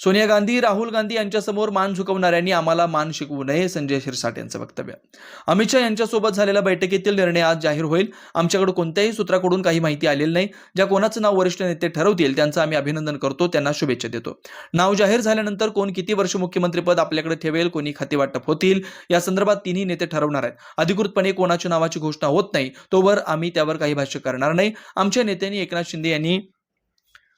सोनिया गांधी राहुल गांधी यांच्यासमोर मान झुकवणाऱ्यांनी आम्हाला मान शिकवू नये संजय शिरसाट यांचं वक्तव्य. अमित शहा यांच्यासोबत झालेल्या बैठकीतील निर्णय आज जाहीर होईल. आमच्याकडे कोणत्याही सूत्राकडून काही माहिती आलेली नाही. ज्या कोणाचं नाव वरिष्ठ नेते ठरवतील त्यांचं आम्ही अभिनंदन करतो त्यांना शुभेच्छा देतो. नाव जाहीर झाल्यानंतर कोण किती वर्ष मुख्यमंत्रीपद आपल्याकडे ठेवेल कोणी खाते वाटप होतील या संदर्भात तिन्ही नेते ठरवणार आहेत. अधिकृतपणे कोणाच्या नावाची घोषणा होत नाही तोवर आम्ही त्यावर काही भाष्य करणार नाही. आमच्या नेत्यांनी एकनाथ शिंदे यांनी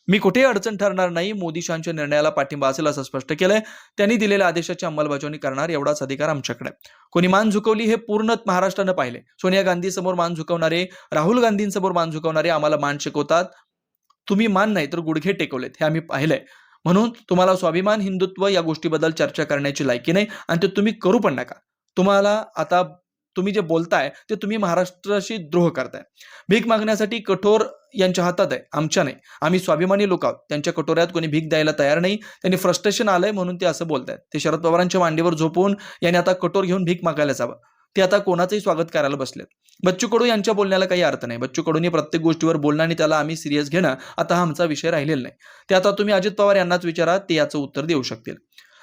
मी कुठेही अडचण ठरणार नाही मोदीशांच्या निर्णयाला पाठिंबा असेल असं स्पष्ट केलंय. त्यांनी दिलेल्या आदेशाची अंमलबजावणी करणार एवढाच अधिकार आमच्याकडे. कोणी मान झुकवली हे पूर्ण महाराष्ट्रानं पाहिले. सोनिया गांधी समोर मान झुकवणारे राहुल गांधींसमोर मान झुकवणारे आम्हाला मान शिकवतात. तुम्ही मान नाही तर गुडघे टेकवलेत हे आम्ही पाहिलंय. म्हणून तुम्हाला स्वाभिमान हिंदुत्व या गोष्टीबद्दल चर्चा करण्याची लायकी नाही आणि ते तुम्ही करू पण नका. तुम्हाला आता तुम्ही जे बोलताय ते तुम्ही महाराष्ट्राशी द्रोह करताय. भीक मागण्यासाठी कठोर यांच्या हातात आहे आमच्या नाही. आम्ही स्वाभिमानी लोक आहोत. त्यांच्या कटोऱ्यात कोणी भीक द्यायला तयार नाही. त्यांनी फ्रस्ट्रेशन आलंय म्हणून ते असं बोलतायत. ते शरद पवारांच्या मांडीवर झोपून यांनी आता कठोर घेऊन भीक मागायला जावं ते आता कोणाचंही स्वागत करायला बसलेत. बच्चू कडू यांच्या बोलण्याला काही अर्थ नाही. बच्चू कडूंनी प्रत्येक गोष्टीवर बोलणं आणि त्याला आम्ही सिरियस घेणं आता हा आमचा विषय राहिलेला नाही. ते आता तुम्ही अजित पवार यांनाच विचारा ते याचं उत्तर देऊ शकतील.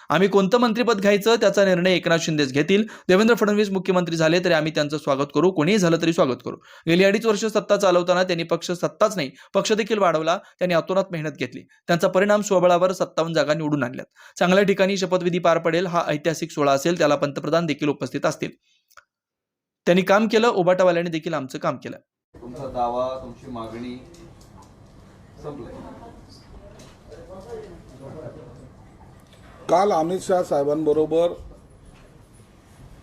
आम्ही कोणतं मंत्रीपद घ्यायचं त्याचा निर्णय एकनाथ शिंदेच घेतील. देवेंद्र फडणवीस मुख्यमंत्री झाले तरी आम्ही त्यांचं स्वागत करू. कोणीही झालं तरी स्वागत करू. गेली अडीच वर्ष सत्ता चालवताना त्यांनी पक्ष सत्ताच नाही पक्ष देखील वाढवला. त्यांनी अतोनात मेहनत घेतली. त्यांचा परिणाम स्वबळावर सत्तावन्न जागा निवडून आणल्यात. चांगल्या ठिकाणी शपथविधी पार पडेल हा ऐतिहासिक सोहळा असेल त्याला पंतप्रधान देखील उपस्थित असतील. त्यांनी काम केलं ओबाटावाल्याने देखील आमचं काम केलं. तुमचा दावा तुमची मागणी काल अमित शहा साहेबांबरोबर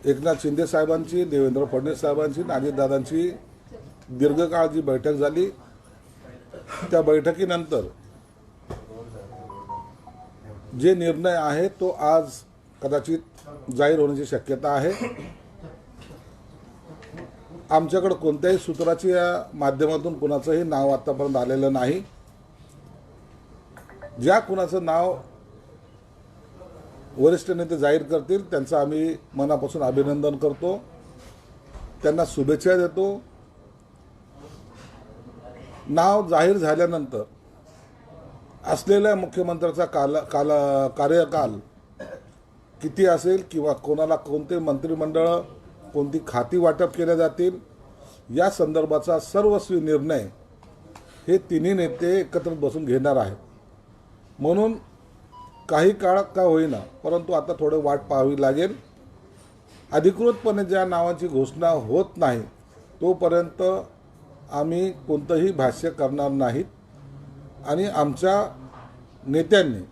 एकनाथ शिंदे साहेबांची देवेंद्र फडणवीस साहेबांची आणि अजितदादांची दीर्घकाळ जी बैठक झाली. त्या बैठकीनंतर जे निर्णय आहे तो आज कदाचित जाहीर होण्याची शक्यता आहे. आमच्याकडे कोणत्याही सूत्राची या माध्यमातून कुणाचंही नाव आतापर्यंत आलेलं नाही. ज्या कुणाचं नाव वरिष्ठ नेते जाहीर करतील त्यांचं आम्ही मनापासून अभिनंदन करतो. त्यांना शुभेच्छा देतो. नाव जाहीर झाल्यानंतर असलेल्या मुख्यमंत्र्याचा काल काला कार्यकाल किती असेल किंवा कोणाला कोणते मंत्रिमंडळ कोणती खाती वाटप केल्या जातील या संदर्भाचा सर्वस्वी निर्णय हे तिन्ही नेते एकत्र बसून घेणार आहेत. म्हणून काही काळ का होईना परंतु आता थोडं वाट पाहावी लागेल. अधिकृतपणे ज्या नावाची घोषणा होत नाही तोपर्यंत आम्ही कोणतंही भाष्य करणार नाहीत. आणि आमच्या नेत्यांनी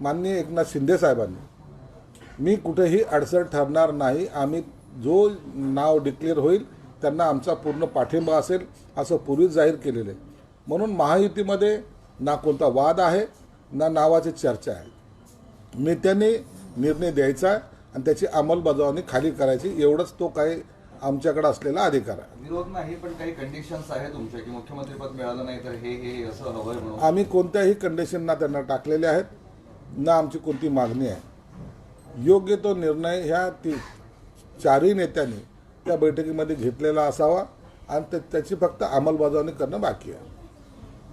माननीय एकनाथ शिंदे साहेबांनी मी कुठेही अडचण ठरणार नाही. आम्ही जो नाव डिक्लेअर होईल त्यांना आमचा पूर्ण पाठिंबा असेल असं पूर्वीच जाहीर केलेलं आहे. म्हणून महायुतीमध्ये ना कोणता वाद आहे ना नावाची चर्चा आहे. नेत्यांनी निर्णय द्यायचा आणि त्याची अंमलबजावणी खाली करायची. एवढंच तो काही आमच्याकडे असलेला अधिकार आहे. विरोध नाही पण काही कंडिशन्स आहे तुमच्या की मुख्यमंत्रीपद मिळालं नाही तर हे हे असं हवंय म्हणून? आम्ही कोणत्याही कंडिशनना त्यांना टाकलेले आहेत ना आमची कोणती मागणी आहे. योग्य तो निर्णय ह्या ती चारही नेत्यांनी त्या बैठकीमध्ये घेतलेला असावा आणि त्या- त्याची फक्त अंमलबजावणी करणं बाकी आहे.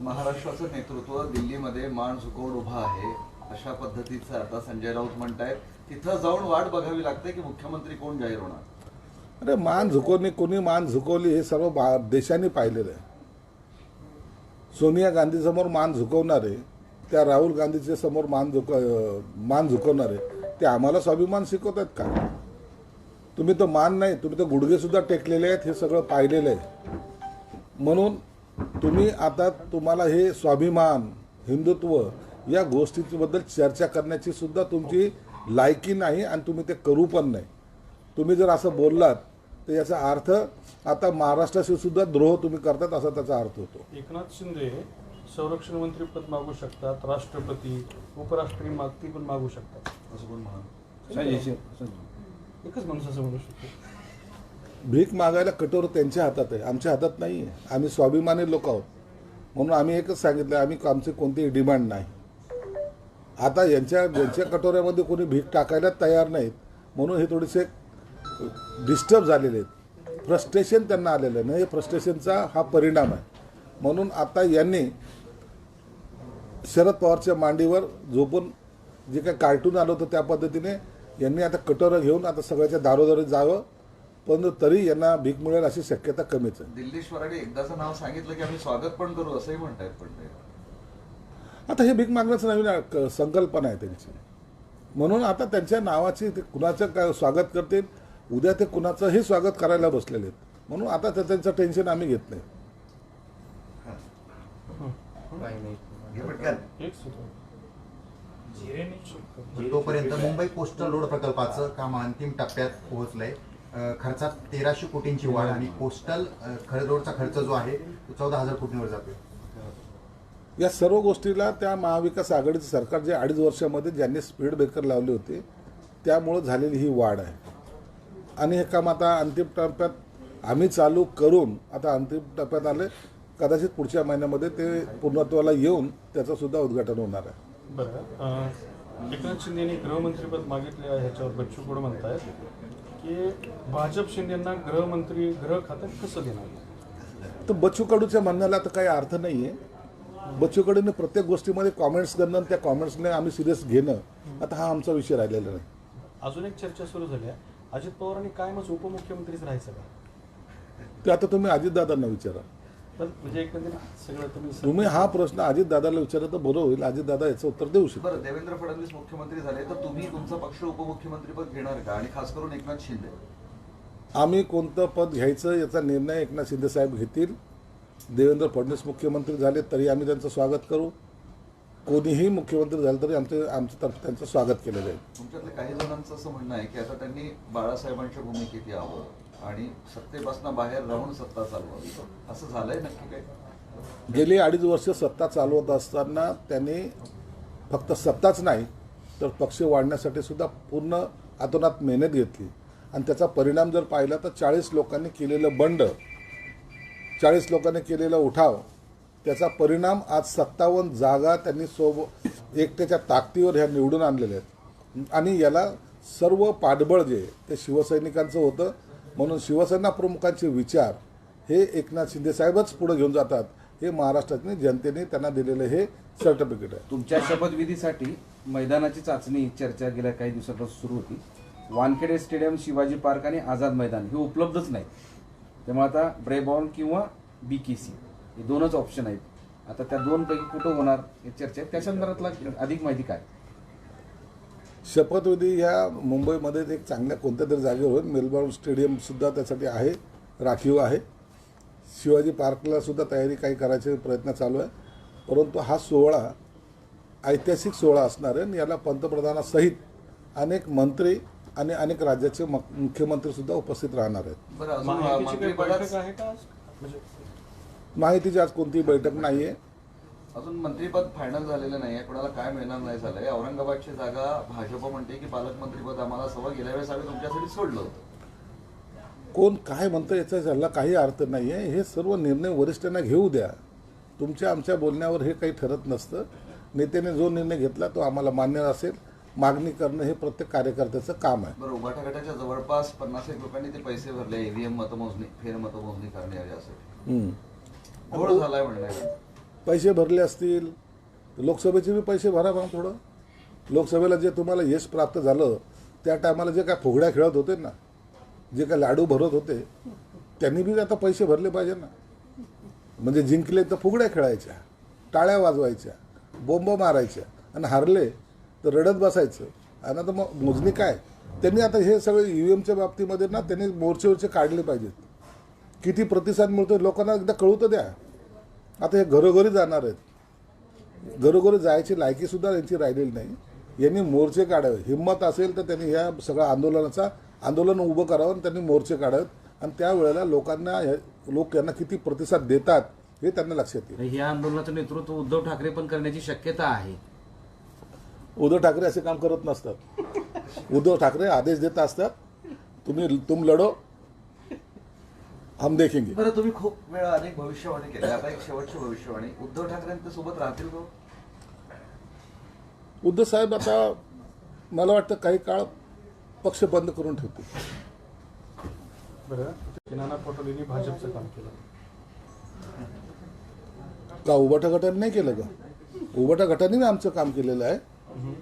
महाराष्ट्राचं नेतृत्व दिल्लीमध्ये मान झुकवून उभा आहे. अशा पद्धतीचं आता संजय राऊत म्हणतायत. तिथं जाऊन वाट बघावी लागते की मुख्यमंत्री कोण जाहीर होणार. अरे मान झुकवणे कोणी मान झुकवली हे सर्व देशाने पाहिलेलं आहे. सोनिया गांधी समोर मान झुकवणारे त्या राहुल गांधीच्या समोर मान झुक मान झुकवणारे ते आम्हाला स्वाभिमान शिकवतात का? तुम्ही तर मान नाही तुम्ही तर गुडघेसुद्धा टेकलेले आहेत हे सगळं पाहिलेलं आहे. म्हणून तुम्ही आता तुम्हाला हे स्वाभिमान हिंदुत्व या गोष्टीबद्दल चर्चा करण्याची सुद्धा तुमची लायकी नाही आणि तुम्ही ते करू पण नाही. तुम्ही जर असं बोललात तर याचा अर्थ आता महाराष्ट्राशी सुद्धा द्रोह तुम्ही करतात असा त्याचा अर्थ होतो. एकनाथ शिंदे संरक्षण मंत्री पद मागू शकतात राष्ट्रपती उपराष्ट्रपती मागती पण मागू शकतात. असं कोण म्हणा एकच माणूस असं म्हणू शकतो. भीक मागायला कठोर त्यांच्या हातात आहे. आमच्या हातात नाही आहे आम्ही स्वाभिमानी लोक आहोत. म्हणून आम्ही एकच सांगितलं आम्ही आमची कोणतीही डिमांड नाही. आता यांच्या यांच्या कटोऱ्यामध्ये कोणी भीक टाकायला तयार नाहीत. म्हणून हे थोडेसे डिस्टर्ब झालेले आहेत. फ्रस्ट्रेशन त्यांना आलेलं आहे. ना हे फ्रस्ट्रेशनचा हा परिणाम आहे. म्हणून आता यांनी शरद पवारच्या मांडीवर झोपून जे काही कार्टून आलं होतं त्या पद्धतीने यांनी आता कटोरं घेऊन आता सगळ्याच्या दारोदारी जावं. पण तरी यांना भीक मिळेल अशी शक्यता कमीच आहे. दिल्लीश्वरांनी एकदाचं नाव सांगितलं की आम्ही स्वागत पण करू असंही म्हणतायत पण आता हे भीक मागण्याचं नवीन संकल्पना आहे त्यांची. म्हणून आता त्यांच्या नावाची ते कुणाचं काय स्वागत करतील उद्या ते कुणाचंही स्वागत करायला बसलेले आहेत. म्हणून आता त्या- त्यांचं टेन्शन आम्ही घेत नाही. तोपर्यंत मुंबई कोस्टल रोड प्रकल्पाचं काम अंतिम टप्प्यात पोहोचलंय. खर्चात तेराशे कोटींची वाढ आणि कोस्टल रोडचा खर्च जो आहे तो चौदा हजार कोटींवर जातोय. या सर्व गोष्टीला त्या महाविकास आघाडीचं सरकार जे अडीच वर्षामध्ये ज्यांनी स्पीड ब्रेकर लावले होते त्यामुळं झालेली ही वाढ आहे. आणि हे काम आता अंतिम टप्प्यात आम्ही चालू करून आता अंतिम टप्प्यात आले. कदाचित पुढच्या महिन्यामध्ये ते पूर्णत्वाला येऊन त्याचं सुद्धा उद्घाटन होणार आहे. बरं एकनाथ शिंदेनी गृहमंत्रीपद मागितले आहे ह्याच्यावर बच्चू कडू म्हणतायत की भाजप शिंदेना गृहमंत्री गृह खातं कसं देणार? तर बच्चू कडूच्या म्हणण्याला तर काही अर्थ नाही आहे बच्चू कडूने प्रत्येक गोष्टीमध्ये कॉमेंट्स करणं त्या कॉमेंट्सने आम्ही सिरियस घेणं आता हा आमचा विषय राहिलेला नाही. अजून एक चर्चा सुरू झाली आहे. अजित पवारांनी कायमच उपमुख्यमंत्रीच राहायचं का? ते आता तुम्ही अजितदादांना विचारा. पण म्हणजे एकंदरीत सगळं तुम्ही तुम्ही हा प्रश्न अजितदादाला विचारला तर बरं होईल. अजितदादा याचं उत्तर देऊ शकतो बरं देवेंद्र फडणवीस मुख्यमंत्री झाले तर तुम्ही तुमचा पक्ष उपमुख्यमंत्रीपद घेणार का? आणि खास करून एकनाथ शिंदे. आम्ही कोणतं पद घ्यायचं याचा निर्णय एकनाथ शिंदे साहेब घेतील. देवेंद्र फडणवीस मुख्यमंत्री झाले तरी आम्ही त्यांचं स्वागत करू. कोणीही मुख्यमंत्री झालं तरी आमचे आमच्या तर्फे त्यांचं स्वागत केलं जाईल तुमच्यातल्या काही जणांचं असं म्हणणं आहे की आता त्यांनी बाळासाहेबांच्या भूमिकेत यावं आणि सत्तेपासून बाहेर राहून सत्ता चालवावी. असं झालंय नक्की काय गेली अडीच वर्ष सत्ता चालवत असताना त्यांनी फक्त सत्ताच नाही तर पक्ष वाढण्यासाठी सुद्धा पूर्ण अतोनात मेहनत घेतली. आणि त्याचा परिणाम जर पाहिला तर चाळीस लोकांनी केलेलं बंड चाळीस लोकांनी केलेला उठाव त्याचा परिणाम आज सत्तावन्न जागा त्यांनी सोब एकट्याच्या ताकदीवर ह्या निवडून आणलेल्या आहेत. आणि याला सर्व पाठबळ जे ते शिवसैनिकांचं होतं म्हणून शिवसेना प्रमुखांचे विचार हे एकनाथ शिंदेसाहेबच पुढे घेऊन जातात हे महाराष्ट्रातील जनतेने त्यांना दिलेलं हे सर्टिफिकेट आहे. तुमच्या शपथविधीसाठी मैदानाची चाचणी चर्चा गेल्या काही दिवसापासून सुरू होती. वानखेडे स्टेडियम शिवाजी पार्क आणि आझाद मैदान हे उपलब्धच नाही. त्यामुळे आता ब्रेबॉर्न किंवा बी के सी हे दोनच ऑप्शन आहेत. आता त्या दोनपैकी कुठं होणार हे चर्चा आहे त्या संदर्भातला अधिक माहिती काय? शपथविधी ह्या मुंबईमध्ये एक चांगल्या कोणत्या तरी जागेवर होईल मेलबॉर्न स्टेडियम सुद्धा त्यासाठी आहे राखीव आहे. शिवाजी पार्कला सुद्धा तयारी काही करायचे प्रयत्न चालू आहे. परंतु हा सोहळा ऐतिहासिक सोहळा असणार आहे आणि याला पंतप्रधानासहित अनेक मंत्री आणि अनेक राज्याचे मुख्यमंत्री सुद्धा उपस्थित राहणार आहेत. माहितीची आहे आज? म्हणजे माहितीची आज कोणतीही बैठक नाही आहे अजून मंत्रीपद फायनल झालेलं नाहीये. कोणाला काय मिळणार नाही झालंय. औरंगाबादची जागा भाजप म्हणते की पालकमंत्रीपद आम्हाला सवय गेल्या वेळेस आम्ही तुमच्यासाठी सोडलं होतं. कोण काय म्हणतं याचा ह्याला काही अर्थ नाही आहे हे सर्व निर्णय वरिष्ठांना घेऊ द्या. तुमच्या आमच्या बोलण्यावर हे काही ठरत नसतं. नेत्याने जो निर्णय घेतला तो आम्हाला मान्य असेल. मागणी करणं हे प्रत्येक कार्यकर्त्याचं काम आहे. बरं उभाटा गटाच्या जवळपास पन्नास एक लोकांनी ते पैसे भरले ईव्हीएम मतमोजणी फेर मतमोजणी करण्यासाठी यासाठी. घोळ झालाय म्हणणं. पैसे भरले असतील तर लोकसभेचे बी पैसे भरा मग थोडं. लोकसभेला जे तुम्हाला यश प्राप्त झालं त्या टायमाला जे काय फुगड्या खेळत होते ना जे काय लाडू भरत होते त्यांनी बी आता पैसे भरले पाहिजे ना. म्हणजे जिंकले तर फुगड्या खेळायच्या टाळ्या वाजवायच्या बोंब मारायच्या आणि हारले तर रडत बसायचं. आणि आता मग मोजणी काय? त्यांनी आता हे सगळे ई व्ही एमच्या बाबतीमध्ये ना त्यांनी मोर्चेवरचे काढले पाहिजेत. किती प्रतिसाद मिळतो लोकांना एकदा कळू तर द्या. आता हे घरोघरी जाणार आहेत. घरोघरी जायची लायकीसुद्धा यांची राहिलेली नाही. यांनी मोर्चे काढावे. हिंमत असेल तर त्यांनी ह्या सगळ्या आंदोलनाचा आंदोलन उभं करावं आणि त्यांनी मोर्चे काढावेत. आणि त्यावेळेला लोकांना हे- लोक यांना किती प्रतिसाद देतात हे त्यांना लक्षात येईल. या आंदोलनाचं नेतृत्व उद्धव ठाकरे पण करण्याची शक्यता आहे. उद्धव ठाकरे असे काम करत नसतात. उद्धव ठाकरे आदेश देत असतात तुम्ही तुम लढो हम देखेंगे. बरं तुम्ही खूप वेळा अनेक भविष्यवाणी केल्या. आता एक शेवटची भविष्यवाणी. उद्धव ठाकरेंच्या सोबत राहतील का उद्धव साहेब आता मला वाटतं काही काळ पक्ष बंद करून ठेवतील. बरं नाना पटोलेंनी भाजपचं काम केलं? का उभाटा गटाने नाही केलं का? उभाटा गटाने आमचं काम केलेलं आहे.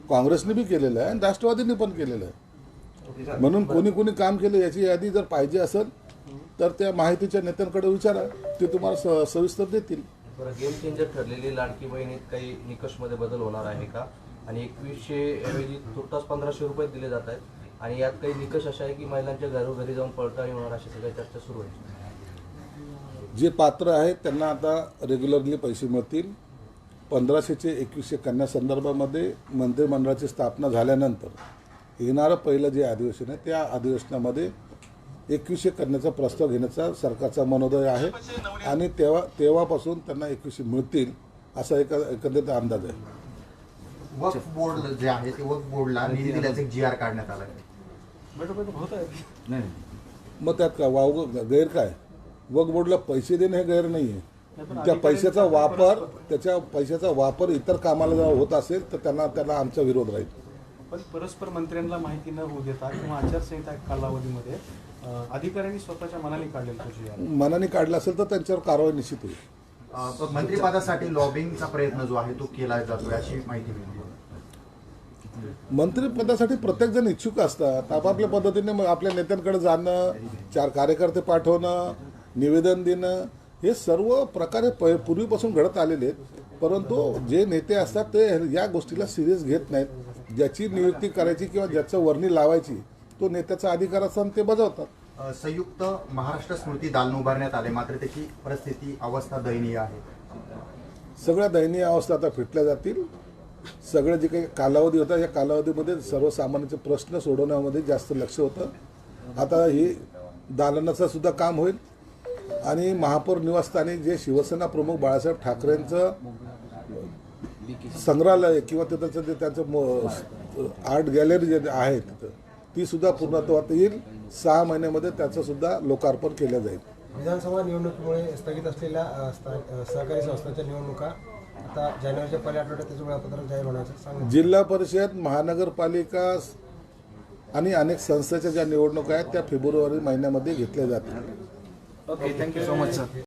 काँग्रेसने बी केलेलं आहे आणि राष्ट्रवादीने पण केलेलं आहे. म्हणून कोणी कोणी काम केलं याची यादी जर पाहिजे असेल तर त्या माहितीच्या नेत्यांकडे विचारा. ते तुम्हाला सविस्तर देतील. गेम चेंजर ठरलेली लाडकी बहिणीत काही निकषमध्ये बदल होणार आहे का? आणि एकवीसशे ऐवजी तुर्तास पंधराशे रुपये दिले जात आहेत. आणि यात काही निकष असे आहे की महिलांच्या घरोघरी जाऊन पडताळणी होणार अशा सगळ्या चर्चा सुरू आहे. जे पात्र आहेत त्यांना आता रेग्युलरली पैसे मिळतील. पंधराशेचे एकवीसशे कन्या संदर्भामध्ये मंत्रिमंडळाची स्थापना झाल्यानंतर येणारं पहिलं जे अधिवेशन आहे त्या अधिवेशनामध्ये एकवीसशे कन्याचा प्रस्ताव घेण्याचा सरकारचा मनोदय आहे आणि तेव्हा तेव्हापासून त्यांना एकवीसशे मिळतील असा एक एकंदरीत अंदाज आहे. वक्फ बोर्ड जे आहे ते वक्फ बोर्डला निधी दिल्याचं एक जी आर काढण्यात आला. मग त्यात काय वाव गैर काय वक बोर्डला पैसे देणे हे गैर नाही आहे त्या पैशाचा वापर त्याच्या पैशाचा वापर इतर कामाला जर होत असेल तर त्यांना त्यांना आमचा विरोध राहील. पण परस्पर मंत्र्यांना माहिती न होऊ देता किंवा आचारसंहिता कालावधीमध्ये अधिकाऱ्यांनी स्वतःच्या मनाने काढलेलं मनाने काढला असेल तर त्यांच्यावर कारवाई निश्चित होईल. मंत्रिपदासाठी लॉबिंगचा प्रयत्न जो आहे तो केला जातोय अशी माहिती मिळते. मंत्रिपदासाठी प्रत्येक जण इच्छुक असतात. आपापल्या पद्धतीने मग आपल्या नेत्यांकडे जाणं चार कार्यकर्ते पाठवणं निवेदन देणं हे सर्व प्रकारे प पूर्वीपासून घडत आलेले आहेत. परंतु जे नेते असतात ते या गोष्टीला सिरियस घेत नाहीत. ज्याची नियुक्ती करायची किंवा ज्याचं वर्णी लावायची तो नेत्याचा अधिकार असतो आणि ते बजावतात. संयुक्त महाराष्ट्र स्मृती दालन उभारण्यात आले. मात्र त्याची परिस्थिती अवस्था दयनीय आहे. सगळ्या दयनीय अवस्था आता फिटल्या जातील. सगळं जे काही कालावधी होता या कालावधीमध्ये सर्वसामान्यांचे प्रश्न सोडवण्यामध्ये जास्त लक्ष होतं. आता ही दालनाचं सुद्धा काम होईल. आणि महापौर निवासस्थानी जे शिवसेना प्रमुख बाळासाहेब ठाकरेंचं संग्रहालय किंवा तिथं जे त्यांचं आर्ट गॅलरी जे आहे तिथं ती सुद्धा पूर्णत्वात येईल. सहा महिन्यामध्ये त्याचं सुद्धा लोकार्पण केलं जाईल. विधानसभा निवडणुकीमुळे स्थगित असलेल्या सहकारी संस्थांच्या निवडणुका आता जानेवारीच्या पहिल्या आठवड्यात त्याचं वेळापत्रक जाहीर होण्याचं जिल्हा परिषद महानगरपालिका आणि अनेक संस्थेच्या ज्या निवडणुका आहेत त्या फेब्रुवारी महिन्यामध्ये घेतल्या जातील. Okay thank you so much sir